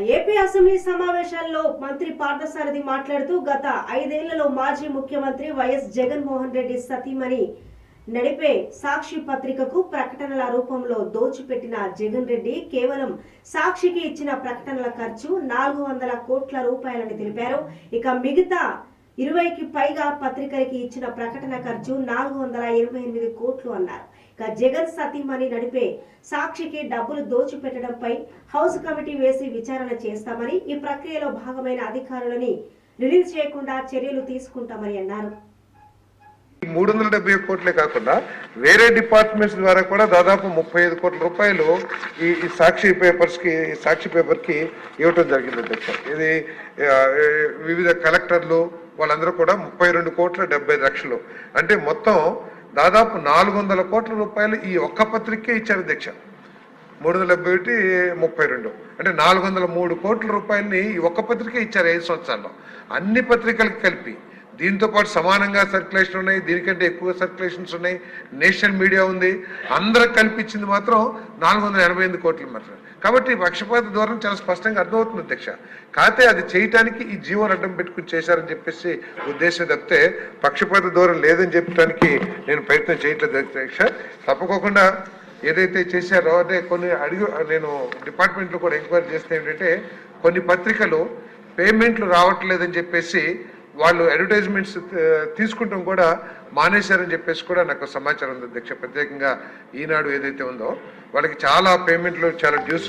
AP assembly సమావేశాల్లో మంత్రి పార్థసారథి మాట్లాడుతూ గత ఐదేళ్ళలో మాజీ ముఖ్యమంత్రి వైఎస్ జగన్మోహన్ రెడ్డి సతీమణి నడిపే సాక్షి పత్రికకు ప్రకటనల రూపంలో దోచిపెట్టిన జగన్ రెడ్డి కేవలం సాక్షికి ఇచ్చిన ప్రకటనల ఖర్చు నాలుగు వందల కోట్ల రూపాయలని తెలిపారు. ఇక మిగతా ఇరవైకి పైగా పత్రికలకి ఇచ్చిన ప్రకటన ఖర్చు నాలుగు వందల ఇరవై ఎనిమిది కోట్లు అన్నారు. ఇక జగన్ సతీమణి నడిపే సాక్షికి డబ్బులు దోచిపెట్టడంపై హౌస్ కమిటీ వేసి విచారణ చేస్తామని ఈ ప్రక్రియలో భాగమైన అధికారులని రిలీజ్ చేయకుండా చర్యలు తీసుకుంటామని అన్నారు. ఈ మూడు వందల డెబ్బై కోట్లే కాకుండా వేరే డిపార్ట్మెంట్స్ ద్వారా కూడా దాదాపు ముప్పై ఐదు కోట్ల రూపాయలు ఈ సాక్షి పేపర్స్కి సాక్షి పేపర్కి ఇవ్వటం జరిగింది అధ్యక్ష ఇది వివిధ కలెక్టర్లు వాళ్ళందరూ కూడా ముప్పై రెండు కోట్ల డెబ్బై లక్షలు. అంటే మొత్తం దాదాపు నాలుగు వందల కోట్ల రూపాయలు ఈ ఒక్క పత్రికే ఇచ్చారు దీక్ష. మూడు వందల డెబ్బై ఒకటి ముప్పై రెండు. అంటే నాలుగు వందల మూడు కోట్ల రూపాయలని ఈ ఒక్క పత్రికే ఇచ్చారు ఐదు సంవత్సరాల్లో. అన్ని పత్రికలకి కలిపి. దీంతో పాటు సమానంగా సర్క్యులేషన్ ఉన్నాయి దీనికంటే ఎక్కువ సర్క్యులేషన్స్ ఉన్నాయి. నేషనల్ మీడియా ఉంది. అందరికి కనిపించింది మాత్రం నాలుగు వందల ఎనభై ఎనిమిది కోట్లు మాత్రం కాబట్టి పక్షపాత ధోరణి చాలా స్పష్టంగా అర్థమవుతుంది అధ్యక్ష. కాకపోతే అది చేయటానికి ఈ జీవోని అడ్డం పెట్టుకుని చేశారని చెప్పేసి ఉద్దేశం తప్పితే పక్షపాత ధోరణి లేదని చెప్పడానికి నేను ప్రయత్నం చేయట్లేదు అధ్యక్ష. తప్పకోకుండా ఏదైతే చేశారో అంటే కొన్ని అడిగి నేను డిపార్ట్మెంట్లో కూడా ఎంక్వైరీ చేస్తే ఏంటంటే కొన్ని పత్రికలు పేమెంట్లు రావట్లేదని చెప్పేసి వాళ్ళు అడ్వర్టైజ్మెంట్స్ uh, తీసుకుంటాం కూడా మానేశారని చెప్పేసి కూడా నాకు సమాచారం ఉంది అధ్యక్ష. ప్రత్యేకంగా ఈనాడు ఏదైతే ఉందో వాళ్ళకి చాలా పేమెంట్లు చాలా డ్యూస్